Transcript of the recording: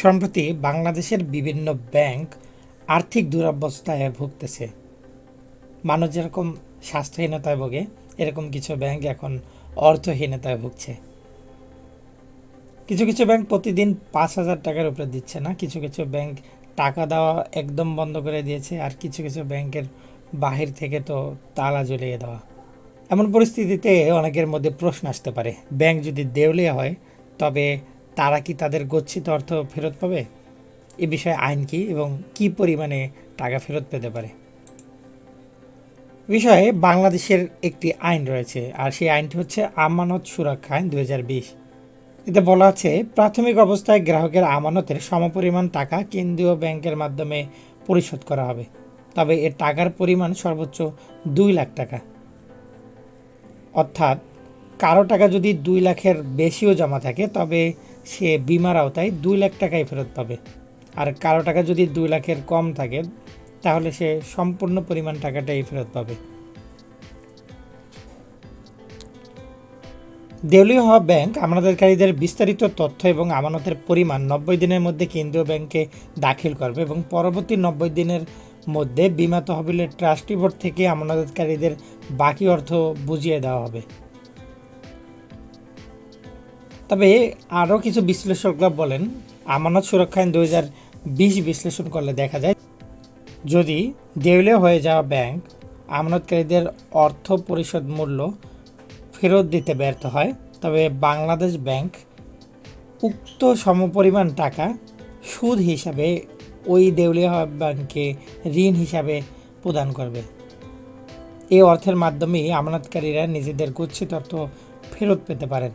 সম্প্রতি বাংলাদেশের বিভিন্ন ব্যাংক আর্থিক দুরবস্থায় ভুগতেছে। মানুষ যেরকম স্বাস্থ্যহীনতায় ভোগে, এরকম কিছু ব্যাংক এখন অর্থহীনতায় ভুগছে। কিছু কিছু ব্যাংক প্রতিদিন পাঁচ হাজার টাকার উপরে দিচ্ছে না, কিছু কিছু ব্যাংক টাকা দেওয়া একদম বন্ধ করে দিয়েছে, আর কিছু কিছু ব্যাংকের বাহির থেকে তো তালা ঝুলিয়ে দেওয়া। এমন পরিস্থিতিতে অনেকের মধ্যে প্রশ্ন আসতে পারে, ব্যাংক যদি দেউলিয়া হয়, তবে তারা কি তাদের গচ্ছিত অর্থ ফেরত পাবে? এ বিষয়ে আইন কি এবং কি পরিমাণে টাকা ফেরত পেতে পারে? বিষয়ে বাংলাদেশের একটি আইন রয়েছে আর সেই আইনটি হচ্ছে আমানত সুরক্ষা আইন দু এতে বলা আছে, প্রাথমিক অবস্থায় গ্রাহকের আমানতের সমপরিমাণ টাকা কেন্দ্রীয় ব্যাংকের মাধ্যমে পরিশোধ করা হবে। তবে এর টাকার পরিমাণ সর্বোচ্চ দুই লাখ টাকা। অর্থাৎ, কারও টাকা যদি দুই লাখের বেশিও জমা থাকে, তবে সে বিমার আওতায় দুই লাখ টাকাই ফেরত পাবে। আর কারও টাকা যদি দুই লাখের কম থাকে, তাহলে সে সম্পূর্ণ পরিমাণ টাকাটাই ফেরত পাবে। দেউলিয়া হওয়া ব্যাংক আমানতকারীদের বিস্তারিত তথ্য এবং আমানতের পরিমাণ নব্বই দিনের মধ্যে কেন্দ্রীয় ব্যাংকে দাখিল করবে এবং পরবর্তী নব্বই দিনের মধ্যে বিমা তহবিলের ট্রাস্টি বোর্ড থেকে আমানতকারীদের বাকি অর্থ বুঝিয়ে দেওয়া হবে। তবে আরও কিছু বিশ্লেষকরা বলেন, আমানত সুরক্ষা আইন দু হাজার বিশ বিশ্লেষণ করলে দেখা যায়, যদি দেউলিয়া হয়ে যাওয়া ব্যাংক আমানতকারীদের অর্থ পরিশোধ মূল্য ফেরত দিতে ব্যর্থ হয়, তবে বাংলাদেশ ব্যাংক উক্ত সমপরিমাণ টাকা সুদ হিসাবে ওই দেউলিয়া হওয়া ব্যাংকে ঋণ হিসাবে প্রদান করবে। এই অর্থের মাধ্যমেই আমানতকারীরা নিজেদের গচ্ছিত অর্থ ফেরত পেতে পারেন।